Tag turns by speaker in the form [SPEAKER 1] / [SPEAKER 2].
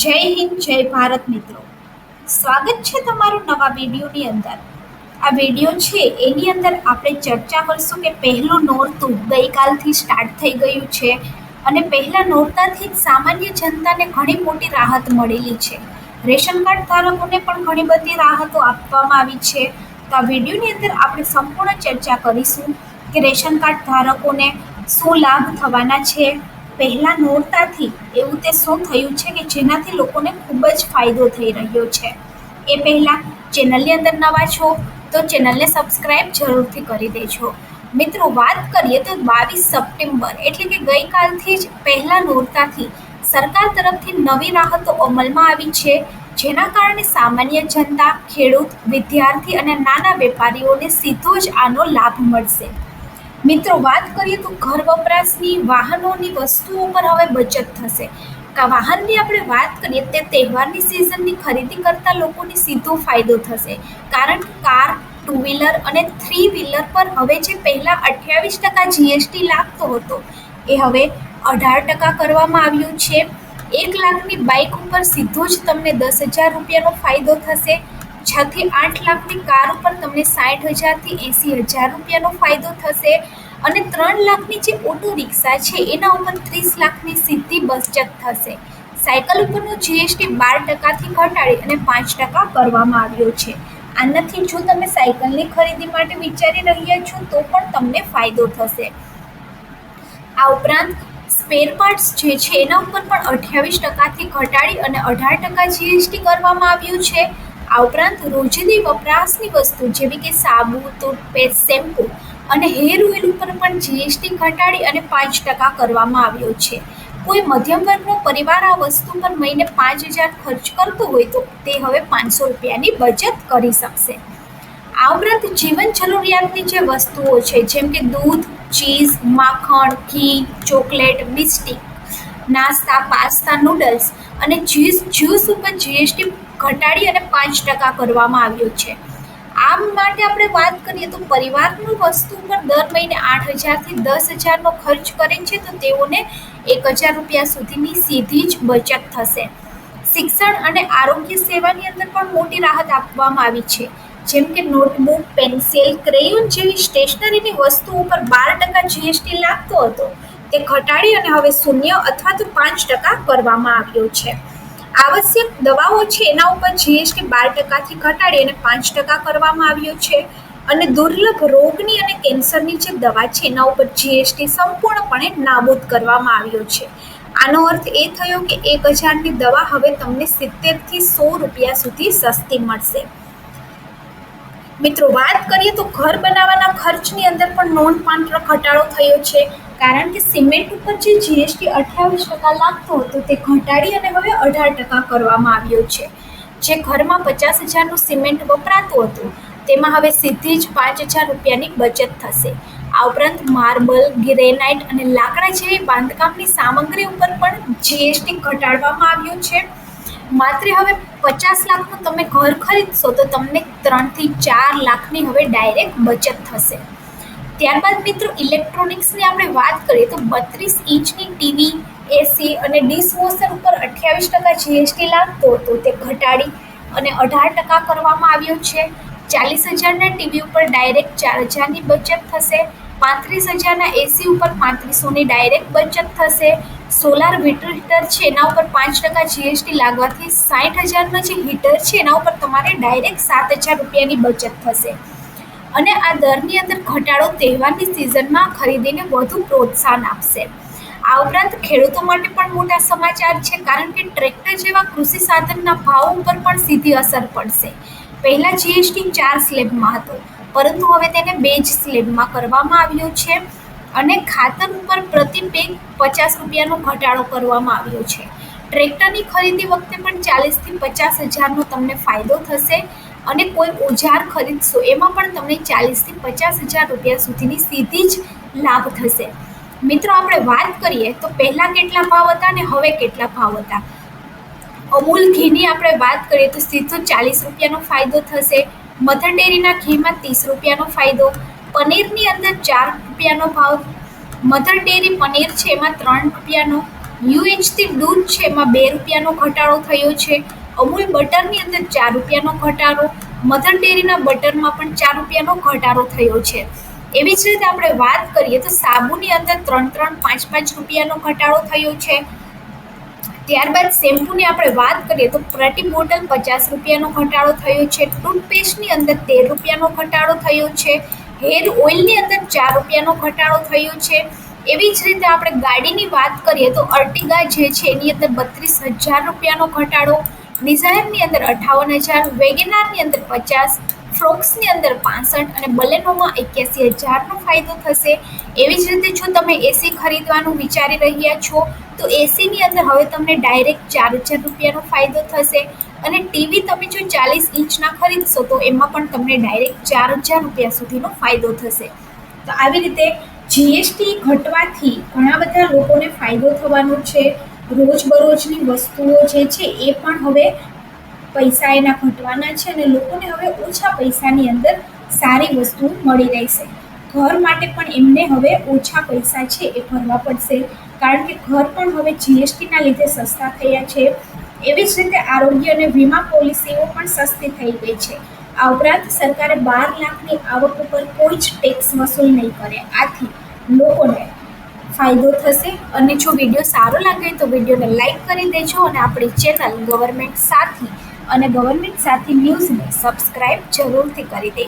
[SPEAKER 1] જય હિન્દ, જય ભારત મિત્રો. સ્વાગત છે તમારું નવા વિડીયોની અંદર. આ વીડિયો છે, એની અંદર આપણે ચર્ચા કરશું કે પહેલું નોરતું ગઈકાલથી સ્ટાર્ટ થઈ ગયું છે અને પહેલા નોરતાથી જ સામાન્ય જનતાને ઘણી મોટી રાહત મળેલી છે. રેશન કાર્ડ ધારકોને પણ ઘણી બધી રાહતો આપવામાં આવી છે. તો આ વિડીયોની અંદર આપણે સંપૂર્ણ ચર્ચા કરીશું કે રેશન કાર્ડ ધારકોને શું લાભ થવાના છે પહેલા નોરતાથી એવું તે શું થયું છે કે જેનાથી લોકોને ખૂબ જ ફાયદો થઈ રહ્યો છે. એ પહેલાં ચેનલની અંદર નવા છો તો ચેનલને સબસ્ક્રાઈબ જરૂરથી કરી દેજો. મિત્રો, વાત કરીએ તો બાવીસ સપ્ટેમ્બર એટલે કે ગઈકાલથી જ પહેલા નોરતાથી સરકાર તરફથી નવી રાહતો અમલમાં આવી છે, જેના કારણે સામાન્ય જનતા, ખેડૂત, વિદ્યાર્થી અને નાના વેપારીઓને સીધો જ આનો લાભ મળશે. મિત્રો, વાત કરીએ તો ઘર વપરાશની વાહનોની વસ્તુઓ પર હવે બચત થશે. વાહનની આપણે વાત કરીએ તે તહેવારની સિઝનની ખરીદી કરતા લોકોને સીધો ફાયદો થશે. કારણ કે કાર ટુ વ્હીલર અને થ્રી વ્હીલર પર હવે જે પહેલાં અઠ્યાવીસ ટકા જીએસટી લાગતો હતો, એ હવે અઢાર ટકા કરવામાં આવ્યું છે. એક લાખની બાઇક ઉપર સીધો જ તમને દસ હજાર રૂપિયાનો ફાયદો થશે. છ થી આઠ લાખની કાર ઉપર તમને સાઠ હજારથી એંસી હજાર રૂપિયાનો ફાયદો થશે. અને ત્રણ લાખની જે ઓટો રિક્ષા છે, એના ઉપર ત્રીસ લાખની સીધી બચત થશે. સાયકલ ઉપરનો જીએસટી બાર ટકાથી ઘટાડી અને પાંચ ટકા કરવામાં આવ્યો છે. આનાથી જો તમે સાયકલની ખરીદી માટે વિચારી રહ્યા છો, તો પણ તમને ફાયદો થશે. આ ઉપરાંત સ્પેર પાર્ટ્સ જે છે, એના ઉપર પણ અઠ્યાવીસ ટકાથી ઘટાડી અને અઢાર ટકા જીએસટી કરવામાં આવ્યું છે. આ ઉપરાંત રોજની વપરાશની વસ્તુ જેવી કે સાબુ ટૂથપેસ્ટ શેમ્પૂ અને હેર ઓઇલ ઉપર પણ જીએસટી ઘટાડી અને પાંચ ટકા કરવામાં આવ્યો છે. કોઈ મધ્યમ વર્ગનો પરિવાર આ વસ્તુ પર મહિને પાંચ હજાર ખર્ચ કરતો હોય તો તે હવે પાંચસો રૂપિયાની બચત કરી શકશે. આ ઉપરાંત જીવન જરૂરિયાતની જે વસ્તુઓ છે, જેમ કે દૂધ, ચીઝ, માખણ, ઘી, ચોકલેટ બિસ્ટિક નાસ્તા, પાસ્તા નૂડલ્સ અને ચીઝ જ્યુસ ઉપર જીએસટી ઘટાડી અને પાંચ ટકા કરવામાં આવ્યો છે. આમ માટે આપણે વાત કરીએ તો પરિવારનું વસ્તુ પર દર મહિને આઠ હજારથી દસ હજારનો ખર્ચ કરે છે તો તેઓને એક હજાર રૂપિયા સુધીની સીધી જ બચત થશે. શિક્ષણ અને આરોગ્ય સેવાની અંદર પણ મોટી રાહત આપવામાં આવી છે. જેમ કે નોટબુક પેન્સિલ ક્રેયોન જેવી સ્ટેશનરીની વસ્તુઓ પર બાર ટકા જીએસટી લાગતો હતો. તે ઘટાડી અને હવે શૂન્ય અથવા તો પાંચ ટકા કરવામાં આવ્યો છે. આવશ્યક દવાઓ છે એના ઉપર જીએસટી બાર ટકાથી ઘટાડી અને પાંચ ટકા કરવામાં આવ્યો છે. અને દુર્લભ રોગની અને કેન્સરની જે દવા છે એના ઉપર જીએસટી સંપૂર્ણપણે નાબૂદ કરવામાં આવ્યો છે. આનો અર્થ એ થયો કે એક હજારની દવા હવે તમને સિત્તેરથી સો રૂપિયા સુધી સસ્તી મળશે. મિત્રો, વાત કરીએ તો ઘર બનાવવાના ખર્ચની અંદર પણ નોંધપાત્ર ઘટાડો થયો છે. કારણ કે સિમેન્ટ ઉપર જે જીએસટી અઠ્યાવીસ ટકા લાગતો હતો, તે ઘટાડી અને હવે અઢાર ટકા કરવામાં આવ્યો છે. જે ઘરમાં પચાસ હજારનું સિમેન્ટ વપરાતું હતું, તેમાં હવે સીધી જ પાંચ હજાર રૂપિયાની બચત થશે. આ ઉપરાંત માર્બલ, ગ્રેનાઇટ અને લાકડા જેવી બાંધકામની સામગ્રી ઉપર પણ જીએસટી ઘટાડવામાં આવ્યું છે. માત્ર હવે પચાસ લાખનું તમે ઘર ખરીદશો તો તમને ત્રણથી ચાર લાખની હવે ડાયરેક્ટ બચત થશે. ત્યારબાદ મિત્રો ઇલેક્ટ્રોનિક્સની આપણે વાત કરીએ તો બત્રીસ ઇંચની ટીવી, એસી અને ડિશવોશર ઉપર અઠ્યાવીસ ટકા જીએસટી લાગતો હતો. તે ઘટાડી અને અઢાર ટકા કરવામાં આવ્યો છે. ચાલીસ હજારના ટીવી ઉપર ડાયરેક્ટ ચાર હજારની બચત થશે. પાંત્રીસ હજારના એસી ઉપર પાંત્રીસોની ડાયરેક્ટ બચત થશે. સોલાર વીટર હીટર છે એના ઉપર પાંચ ટકા જીએસટી લાગવાથી સાઠ હજારના જે હીટર છે એના ઉપર તમારે ડાયરેક્ટ સાત હજાર રૂપિયાની બચત થશે. અને આ દરની અંદર ઘટાડો તહેવારની સિઝનમાં ખરીદીને વધુ પ્રોત્સાહન આપશે. આ ઉપરાંત ખેડૂતો માટે પણ મોટા સમાચાર છે, કારણ કે ટ્રેક્ટર જેવા કૃષિ સાધનના ભાવ ઉપર પણ સીધી અસર પડશે. પહેલાં જીએસટી ચાર સ્લેબમાં હતો. પરંતુ હવે તેને બે જ સ્લેબમાં કરવામાં આવ્યો છે અને ખાતર ઉપર પ્રતિ પેક પચાસ રૂપિયાનો ઘટાડો કરવામાં આવ્યો છે. ટ્રેક્ટરની ખરીદી વખતે પણ ચાલીસથી પચાસ હજારનો તમને ફાયદો થશે અને કોઈ ઓજાર ખરીદશો એમાં પણ તમને ચાલીસથી પચાસ હજાર રૂપિયા સુધીની સીધી જ લાભ થશે. મિત્રો, આપણે વાત કરીએ તો પહેલાં કેટલા ભાવ હતા અને હવે કેટલા ભાવ હતા? અમૂલ ઘીની આપણે વાત કરીએ તો સીધો ચાલીસ રૂપિયાનો ફાયદો થશે. મધર ડેરીના ઘીમાં ત્રીસ રૂપિયાનો ફાયદો. પનીરની અંદર ચાર રૂપિયાનો ભાવ. મધર ડેરી પનીર છે એમાં ત્રણ રૂપિયાનો. યુએચથી દૂધ છે એમાં બે રૂપિયાનો ઘટાડો થયો છે. અમૂલ બટરની અંદર ચાર રૂપિયાનો ઘટાડો. મધર ડેરીના બટરમાં પણ ચાર રૂપિયાનો ઘટાડો થયો છે. એવી જ રીતે આપણે વાત કરીએ તો સાબુની અંદર ત્રણ ત્રણ પાંચ પાંચ રૂપિયાનો ઘટાડો થયો છે. ત્યારબાદ શેમ્પૂની આપણે વાત કરીએ તો પ્રતિ બોટલ પચાસ રૂપિયાનો ઘટાડો થયો છે. ટૂથપેસ્ટની અંદર તેર રૂપિયાનો ઘટાડો થયો છે. હેર ઓઇલની અંદર ચાર રૂપિયાનો ઘટાડો થયો છે. એવી જ રીતે આપણે ગાડીની વાત કરીએ તો અર્ટિગા જે છે એની અંદર બત્રીસ હજાર રૂપિયાનો ઘટાડો, ડિઝાયરની અંદર અઠાવન હજાર, વેગેનારની અંદર પચાસ ફ્રોક્સની અંદર પાસઠ અને બલેનોમાં એક્યાસી હજારનો ફાયદો થશે. એવી જ રીતે જો તમે એસી ખરીદવાનું વિચારી રહ્યા છો, તો એસીની અંદર હવે તમને ડાયરેક્ટ ચાર હજાર રૂપિયાનો ફાયદો થશે. અને ટીવી તમે જો ચાલીસ ઇંચના ખરીદશો, તો એમાં પણ તમને ડાયરેક્ટ ચાર હજાર રૂપિયા સુધીનો ફાયદો થશે. તો આવી રીતે જીએસટી ઘટવાથી ઘણા બધા લોકોને ફાયદો થવાનો છે. રોજબરોજની વસ્તુઓ જે છે, એ પણ હવે પૈસા એના ઘટવાના છે અને લોકોને હવે ઓછા પૈસાની અંદર સારી વસ્તુ મળી રહેશે. ઘર માટે પણ એમને હવે ઓછા પૈસા છે એ ભરવા પડશે. કારણ કે ઘર પણ હવે જીએસટીના લીધે સસ્તા થયા છે. એવી જ રીતે આરોગ્ય અને વીમા પોલિસીઓ પણ સસ્તી થઈ ગઈ છે. આ ઉપરાંત સરકારે બાર લાખની આવક ઉપર કોઈ જ ટેક્સ વસૂલ નહીં કરે. આથી લોકોને ફાયદો થશે. અને જો વીડિયો સારો લાગે તો વિડીયોને લાઈક કરી દેજો અને આપણી ચેનલ ગવર્મેન્ટ સાથી અને ગવર્મેન્ટ સાથી ન્યૂઝને સબસ્ક્રાઇબ જરૂરથી કરી દેજો